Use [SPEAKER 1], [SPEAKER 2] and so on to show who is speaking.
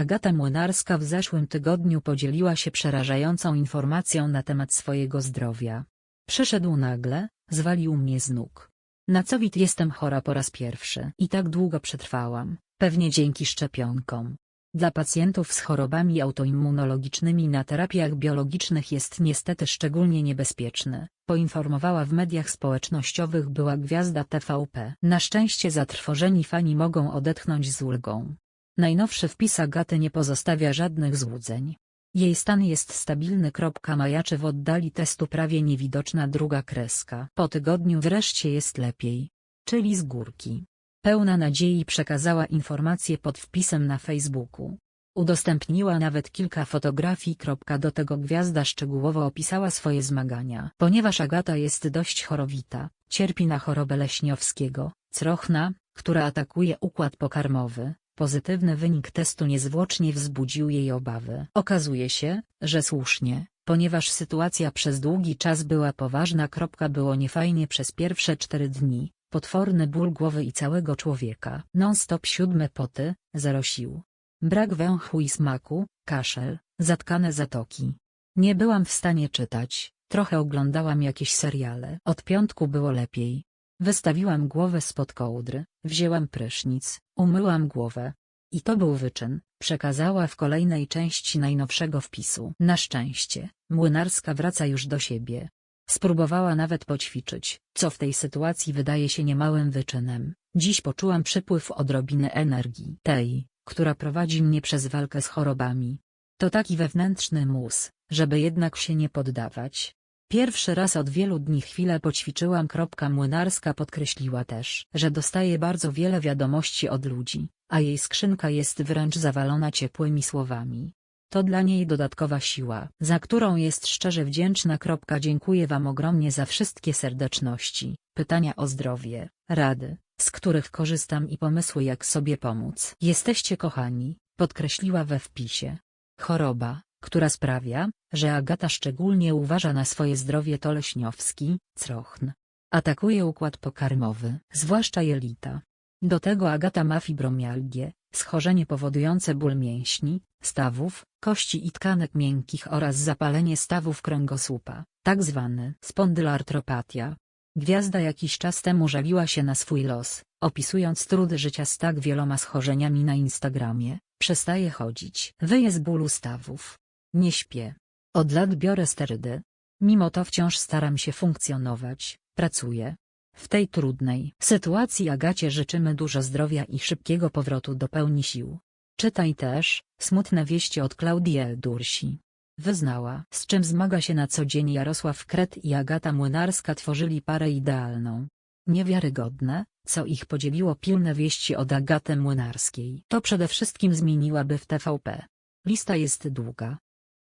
[SPEAKER 1] Agata Młynarska w zeszłym tygodniu podzieliła się przerażającą informacją na temat swojego zdrowia. Przyszedł nagle, zwalił mnie z nóg. Na COVID jestem chora po raz pierwszy i tak długo przetrwałam, pewnie dzięki szczepionkom. Dla pacjentów z chorobami autoimmunologicznymi na terapiach biologicznych jest niestety szczególnie niebezpieczny, poinformowała w mediach społecznościowych była gwiazda TVP. Na szczęście zatrwożeni fani mogą odetchnąć z ulgą. Najnowszy wpis Agaty nie pozostawia żadnych złudzeń. Jej stan jest stabilny. Majaczy w oddali testu prawie niewidoczna druga kreska. Po tygodniu wreszcie jest lepiej. Czyli z górki. Pełna nadziei przekazała informacje pod wpisem na Facebooku. Udostępniła nawet kilka fotografii. Do tego gwiazda szczegółowo opisała swoje zmagania. Ponieważ Agata jest dość chorowita, cierpi na chorobę leśniowskiego, crochna, która atakuje układ pokarmowy, Pozytywny wynik testu niezwłocznie wzbudził jej obawy. Okazuje się, że słusznie, ponieważ sytuacja przez długi czas była poważna. Było niefajnie przez pierwsze cztery dni, potworny ból głowy i całego człowieka. Non-stop siódme poty, zero sił. Brak węchu i smaku, kaszel, zatkane zatoki. Nie byłam w stanie czytać, trochę oglądałam jakieś seriale. Od piątku było lepiej. Wystawiłam głowę spod kołdry, wzięłam prysznic, umyłam głowę. I to był wyczyn, przekazała w kolejnej części najnowszego wpisu. Na szczęście, Młynarska wraca już do siebie. Spróbowała nawet poćwiczyć, co w tej sytuacji wydaje się niemałym wyczynem. Dziś poczułam przypływ odrobiny energii. Tej, która prowadzi mnie przez walkę z chorobami. To taki wewnętrzny mus, żeby jednak się nie poddawać, Pierwszy raz od wielu dni chwilę poćwiczyłam. Młynarska podkreśliła też, że dostaje bardzo wiele wiadomości od ludzi, a jej skrzynka jest wręcz zawalona ciepłymi słowami. To dla niej dodatkowa siła, za którą jest szczerze wdzięczna. Dziękuję Wam ogromnie za wszystkie serdeczności, pytania o zdrowie, rady, z których korzystam i pomysły jak sobie pomóc. Jesteście kochani, podkreśliła we wpisie. Choroba, która sprawia, że Agata szczególnie uważa na swoje zdrowie to leśniowski, crochn. Atakuje układ pokarmowy, zwłaszcza jelita. Do tego Agata ma fibromialgię, schorzenie powodujące ból mięśni, stawów, kości i tkanek miękkich oraz zapalenie stawów kręgosłupa, tak zwany spondylartropatia. Gwiazda jakiś czas temu żaliła się na swój los, opisując trudy życia z tak wieloma schorzeniami na Instagramie, przestaje chodzić. Wyje z bólu stawów, nie śpię. Od lat biorę sterydy. Mimo to wciąż staram się funkcjonować, pracuję. W tej trudnej sytuacji Agacie życzymy dużo zdrowia i szybkiego powrotu do pełni sił. Czytaj też, smutne wieści od Klaudii Eldursi. Wyznała, z czym zmaga się na co dzień Jarosław Kret i Agata Młynarska tworzyli parę idealną. Niewiarygodne, co ich podzieliło pilne wieści od Agaty Młynarskiej. To przede wszystkim zmieniłaby w TVP. Lista jest długa,